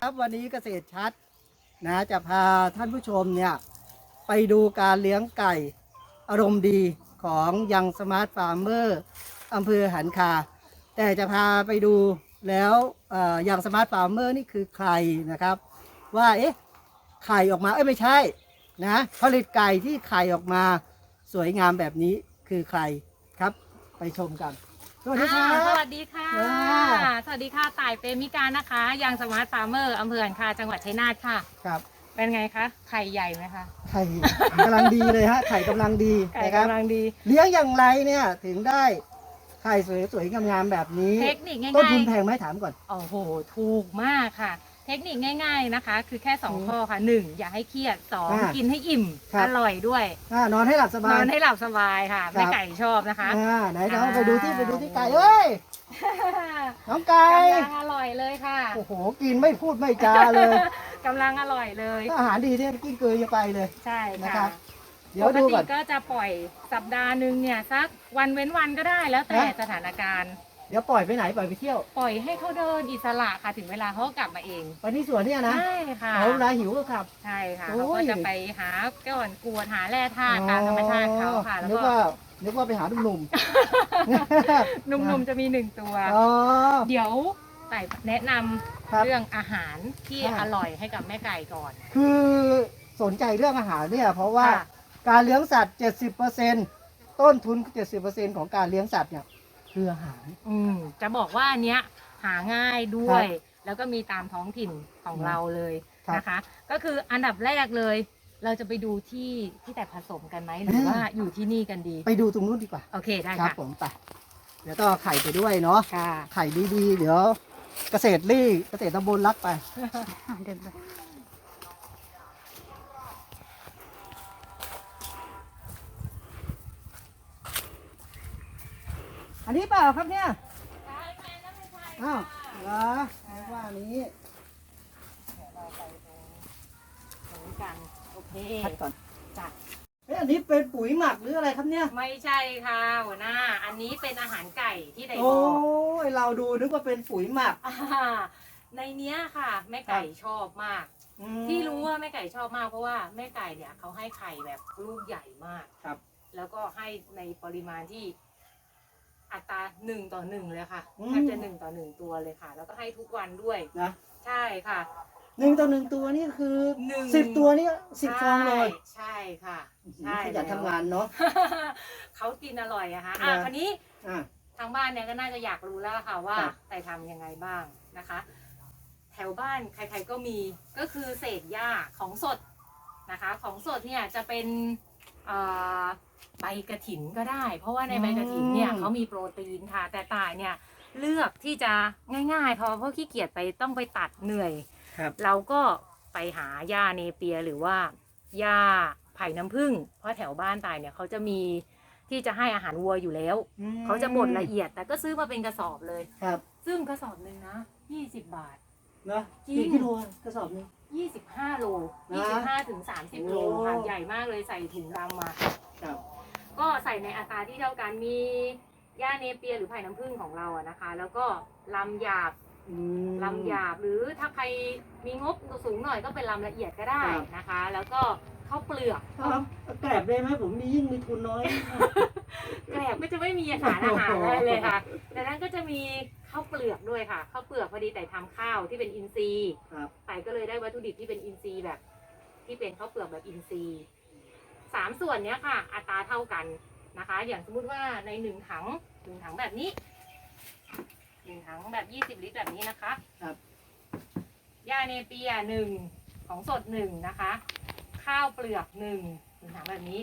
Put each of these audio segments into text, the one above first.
ครับวันนี้เกษตรชัดนะจะพาท่านผู้ชมเนี่ยไปดูการเลี้ยงไก่อารมณ์ดีของยังสมาร์ทฟาร์มเมอร์อำเภอหันคา แต่จะพาไปดูแล้วเอ่อยังสมาร์ทฟาร์มเมอร์นี่คือใครนะครับ ว่าเอ๊ะ ไข่ออกมาเอ้ยไม่ใช่นะผลิตไก่ที่ไข่ออกมาสวยงามแบบนี้คือใครครับไปชมกันสวัสดีครัอ่าสบวัสดีค่ะอ่าสวัสดีค่ะต่ายเปรมิกานะคะยังสมาร์ทฟาร์มเมอร์อำเภอหันคาจังหวัดชัยนาทค่ะ ครับ เป็นไงคะ ไข่ใหญ่ไหมคะ ไข่กำลังดีเลยฮะ ไข่กำลังดีไข่นะครับกำลังดี เลี้ยงอย่างไรเนี่ยถึงได้ไข่สวยๆงามๆแบบนี้ เทคนิคง่ต้นายทุนแพงไหมถามก่อนๆโอ้โห ถูกมากค่ะ เทคนิคง่าย ๆนะคะ คือแค่อืม2ข้อค่ะ 1. อย่าให้เครียด 2. อ่ากิกินให้อิ่มครับ อร่อยด้วยอ่านอนให้หลับสนบาอย นให้หลับสบายค่ะครับ แม่ไก่ชอบนะคะ อ่าไหนเราอ่าไปดูที่ไปดูที่ไก่เอ้ยน้องไก่กำลังอร่อยเลยค่ะโอ้โหกินไม่พูดไม่จาเลยกำลังอร่อยเลยถ้าอาหารดีเนี่ยกิ้งเกยจะไปเลย ใช่นะครัค่ะบ เดี๋ยวปกดูติก่อน ก็จะปล่อยสัปดาห์หนึ่งเนี่ยสักวันเว้นวันก็ได้แล้วแต่ฮะสถานการณ์ เดี๋ยวปล่อยไปไหนปล่อยไปเที่ยว ปล่อยให้เขาเดินอิสระค่ะถึงเวลาเขาก็กลับมาเองไปที่สวนเนี่ยนะใช่ค่ะเอาเวลาหิวก็ขับ ใช่ค่ะโอ้ยเขาก็จะไปหาก้อนกรวดหาแร่ธาตุตามธรรมชาติเขาค่ะแล้วนึกก็ว่านึกว่าไปหาหนุ่มๆหนุ่มๆจะมีหนึ่งตัวอ๋อเดี๋ยวไต่แนะนำครับเรื่องอาหารที่ค่ะอร่อยให้กับแม่ไก่ก่อน คือสนใจเรื่องอาหารเนี่ยเพราะว่าค่ะการเลี้ยงสัตว์ 70%ต้นทุน 70%ของการเลี้ยงสัตว์เนี่ย คืออาหาร อืมจะบอกว่าอันเนี้ยหาง่ายด้วครัยบแล้วก็มีตามท้องถิ่นของอืมเราเลยครับนะคะ ก็คืออันดับแรกเลย เราจะไปดูที่ที่แต่ผสมกันไหมหรือว่าอยู่ที่นี่กันดี ไปดูตรงนู้นดีกว่า โอเคได้ครับค่ะผมไปเดี๋ยวต้องเอาไข่ไปด้วยเนาะค่ะไข่ดีๆเดี๋ยว เกษตรรี่เกษตรตำบลรักไปเดินไป อันนี้เปล่าครับเนี่ยอ้าวเหรอนึกว่าอันนี้ตรงนี้กันโอเคพัดก่อนจ้ะเอ้ยอันนี้เป็นปุ๋ยหมักหรืออะไรครับเนี่ย ไม่ใช่ค่ะหัวหน้า อันนี้เป็นอาหารไก่ที่ไดบโอ้อกยเราดูนึกว่าเป็นปุ๋ยหมักอ่าในเนี้ยค่ะ แม่ไก่ชอบมาก อืม ที่รู้ว่าแม่ไก่ชอบมากเพราะว่าแม่ไก่เนี่ยเขาให้ไข่แบบลูกใหญ่มากครับ แล้วก็ให้ในปริมาณที่ อัตราหนึ่งต่อหนึ่งเลยค่ะอืม แทบจะหนึ่งต่อหนึ่งตัวเลยค่ะ แล้วก็ให้ทุกวันด้วย นะใช่ค่ะ หนึ่งต่อหนึ่งตัวนี่คือหนึ่ง สิบตัวนี่สิบฟองเลยใช่ค่ะ ใช่ ขยันทำงานเนาะ เขากินอร่อยอะค่ะอะนะ คราวนี้อะ ทางบ้านเนี่ยก็น่าจะอยากรู้แล้วล่ะค่ะว่าครับแต่ทำยังไงบ้างนะคะ แถวบ้านใครๆก็มีก็คือเศษหญ้าของสดนะคะ ของสดเนี่ยจะเป็นเอ่อ ใบกระถินก็ได้ เพราะว่าในใบกระถินเนี่ยเขามีโปรตีนค่ะ แต่ตายเนี่ยเลือกที่จะง่ายๆเพราะเพราะขี้เกียจไปต้องไปตัดเหนื่อย ครับ เราก็ไปหาหญ้าเนเปียหรือว่าหญ้าไผ่น้ำผึ้งเพราะแถวบ้านตายเนี่ยเขาจะมีที่จะให้อาหารวัวอยู่แล้วอืมเขาจะบดละเอียด แต่ก็ซื้อมาเป็นกระสอบเลย ครับซึ่งกระสอบหนึ่งนะ20บาท เนาะจริง กี่กิโลกระสอบหนึง25โลนะ25ถึง30โลโอ้ค่ะใหญ่มากเลยใส่ถุงดำมา ครับ ก็ใส่ในอัตราที่เท่ากันมีหญ้าเนเปียหรือไผ่น้ำผึ้งของเราอะนะคะ แล้วก็ลำหยาบอืม ลำหยาบหรือถ้าใครมีงบสูงหน่อยก็เป็นลำละเอียดก็ได้ครับ นะคะ แล้วก็ข้าวเปลือกครับแกลบได้ไหมผมมียิ่งมีทุนน้อย แกลบก็จะไม่มีอาหารอาหารอะไรเลยค่ะดังนั้นก็จะมีข้าวเปลือกด้วยค่ะข้าวเปลือกพอดีแต่ทำข้าวที่เป็นอินทรีย์ครับแต่ก็เลยได้วัตถุดิบที่เป็นอินทรีย์แบบ ที่เป็นข้าวเปลือกแบบอินทรีย์ สามส่วนเนี้ยค่ะ อัตราเท่ากันนะคะ อย่างสมมุติว่าในหนึ่งถังหนึ่งถังแบบนี้หนึ่งถังแบบยี่สิบลิตรแบบนี้นะคะครับ หญ้าเนเปียหนึ่งของสดหนึ่งนะคะ ข้าวเปลือกหนึ่งหนึ่งถังแบบนี้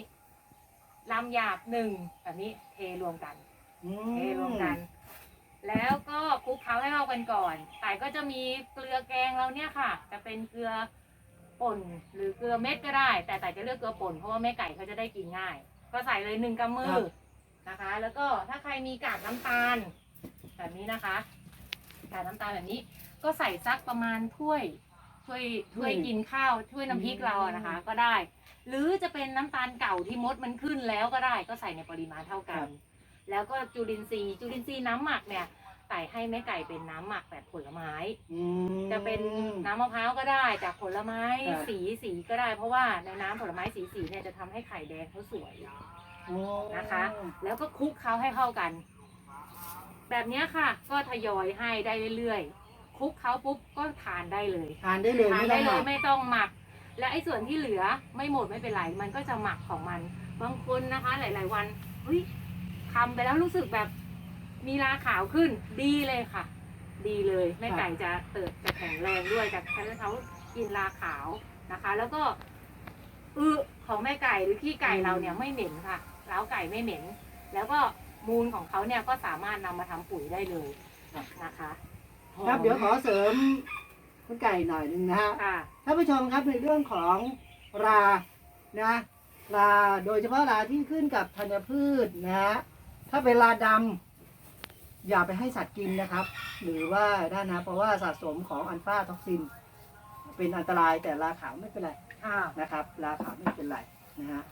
ลำหยาบหนึ่งแบบนี้เทรวมกัน อืเทรวมกัน แล้วก็คลุกเคล้าให้เข้ากันก่อนแต่ก็จะมีเกลือแกงเราเนี่ยค่ะ จะเป็นเกลือ ป่นหรือเกลือเม็ดก็ได้ แต่แต่จะเลือกเกลือป่นเพราะว่าแม่ไก่เขาจะได้กินง่าย ก็ใส่เลยหนึ่งกำมือนะคะ แล้วก็ถ้าใครมีกากน้ำตาล แบบนี้นะคะ กากน้ำตาลแบบนี้ ก็ใส่สักประมาณถ้วยถถ้วยถ้ถ้ววยยกินข้าวถ้วยน้ำพริกเราอะนะคะ ก็ได้ หรือจะเป็นน้ำตาลเก่าที่มดมันขึ้นแล้วก็ได้ ก็ใส่ในปริมาณเท่ากัน แล้วก็จุลินทรีย์จุลินทรีย์น้ำหมักเนี่ย ใส่ให้แม่ไก่เป็นน้ำหมักแบบผลไม้ อืม จะเป็นน้ำมะพร้าวก็ได้จากผลไม้ครับ สีสีก็ได้ เพราะว่าในน้ำผลไม้สีสีเนี่ยจะทำให้ไข่แดงเขาสวย โอ้นะคะ แล้วก็คลุกเขาให้เข้ากัน แบบเนี้ยค่ะ ก็ทยอยให้ได้เรื่อยๆคลุกเขาปุ๊บก็ทานได้เลยทานได้เลยทานไม่ได้ต้องหเลมัยก ไม่ต้องหมัก และไอ้ส่วนที่เหลือไม่หมดไม่เป็นไรมันก็จะหมักของมัน บางคนนะคะ หลาย ๆ วันเฮ้ยทำไปแล้วรู้สึกแบบ มีราขาวขึ้น ดีเลยค่ะ ดีเลยแม่ไก่จะเติบจะแข็งแรงด้วยจากที่เขากินราขาวนะคะ แล้วก็อึของแม่ไก่หรือขี้ไก่เราเนี่ยไม่เหม็นค่ะล้าวไก่ไม่เหม็น แล้วก็มูลของเขาเนี่ยก็สามารถนำมาทำปุ๋ยได้เลยนะคะครับเดี๋ยวขอเสริมคุณไก่หน่อยหนึ่งนะฮะ ค่ะ ท่านผู้ชมครับในเรื่องของรานะราโดยเฉพาะราที่ขึ้นกับธัญพืชนะฮะถ้าเป็นราดำ อย่าไปให้สัตว์กินนะครับ หรือว่าด้านนะเพราะว่าสะสมของอัลฟาท็อกซิน เป็นอันตรายแต่ราขาวไม่เป็นไรค่ะนะครับ ราขาวไม่เป็นไรนะฮะ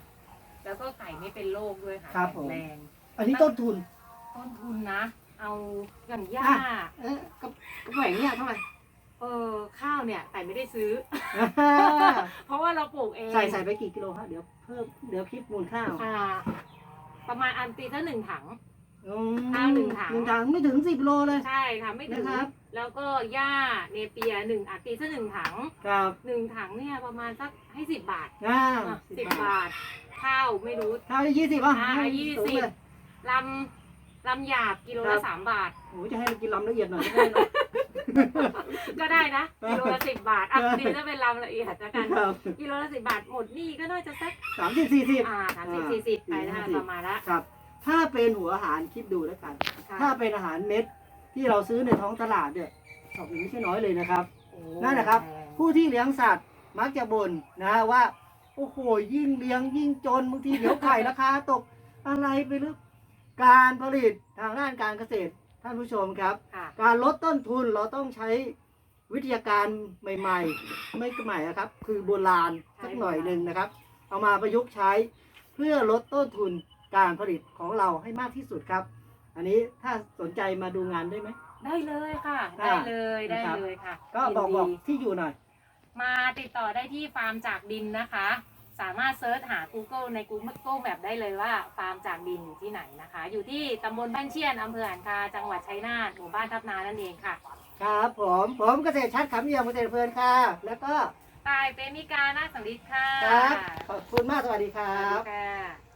แล้วก็ไก่ไม่เป็นโรคด้วยค่ะครับแข็ผมงแรงอันนี้ต้นทุนต้นทุนนะ เอาอย่างหญ้าอะเอ๊ะกระกระแหว่งเนี่ยเท่าไหร่เออข้าวเนี่ยแต่ไม่ได้ซื้อ เพราะว่าเราปลูกเองใส่ใส่ไปกี่กิโลฮะเดี๋ยวเพิ่มเดี๋ยวคิดมูลข้าวอ่า ประมาณอันตีละหนึ่งถังอืม ข้าวหนึ่งถัง หนึ่งถังไม่ถึงสิบโลเลย ใช่ค่ะไม่ถึงนะครับ แล้วก็หญ้าเนเปียหนึ่งอันตีซะหนึ่งถังครับหนึ่งถังเนี่ยประมาณสักให้สิบบาทอ่าสิบบาท ข้าวไม่รู้ ข้าวยี่สิบอะอ่าให้ยี่สูงสิบเลยลำลำหยาบกิโลครัละบสามบาท โอ้โหจะให้เรากินลำละเอียดหน่อยก็ได้เนอะ ก็ได้นะกิโลละสิบบาทอะครับดีถ้าเป็นลำละเอียดแล้วกันครับกิโลละสิบบาทหมดหนี่ก็น่าจะสักสามสิบสี่สิบ อ่าสามสิบสี่สิบไปนะคะประมาณละ ครับ ถ้าเป็นหัวอาหารคิดดูแล้วกันค่ะถ้าเป็นอาหารเม็ดที่เราซื้อในท้องตลาดเนี่ยสอบไม่ใช่น้อยเลยนะครับโอ้นั่นแหละครับแพงผู้ที่เลี้ยงสัตว์มักจะบ่นนะฮะว่า โอ้โหยิ่งเลี้ยงยิ่งจนบางทีเดี๋ยวไข่ราคาตกอะไรไปหรือการผลิตทางด้านการเกษตรท่านผู้ชมครับค่ะการลดต้นทุนเราต้องใช้วิทยาการใหม่ ๆ ไม่ใหม่นะครับ คือโบราณสักหน่อยหนึ่งนะครับ เอามาประยุกต์ใช้เพื่อลดต้นทุน การผลิตของเราให้มากที่สุดครับ อันนี้ถ้าสนใจมาดูงานได้ไหม ได้เลยค่ะอ่าได้เลยได้นะครับ เลยค่ะก็บอกยินดีบอกที่อยู่หน่อย มาติดต่อได้ที่ฟาร์มจากดินนะคะ สามารถเซิร์ชหา Google ใน Google Map ได้เลยว่าฟาร์มจากดินอยู่ที่ไหนนะคะ อยู่ที่ตำบลบ้านเชียนอำเภออ่านคาจังหวัดชัยนาทหมู่บ้านทับนานั่นเองค่ะครับผมผมเกษตรชัดขำเยี่ยมเกษตรเพลินค่ะ แล้วก็ตายเปมิกานาสังฤทธิ์ค่ะครับขอบคุณมากสวัสดีคสรัวัสดีบ ค่ะ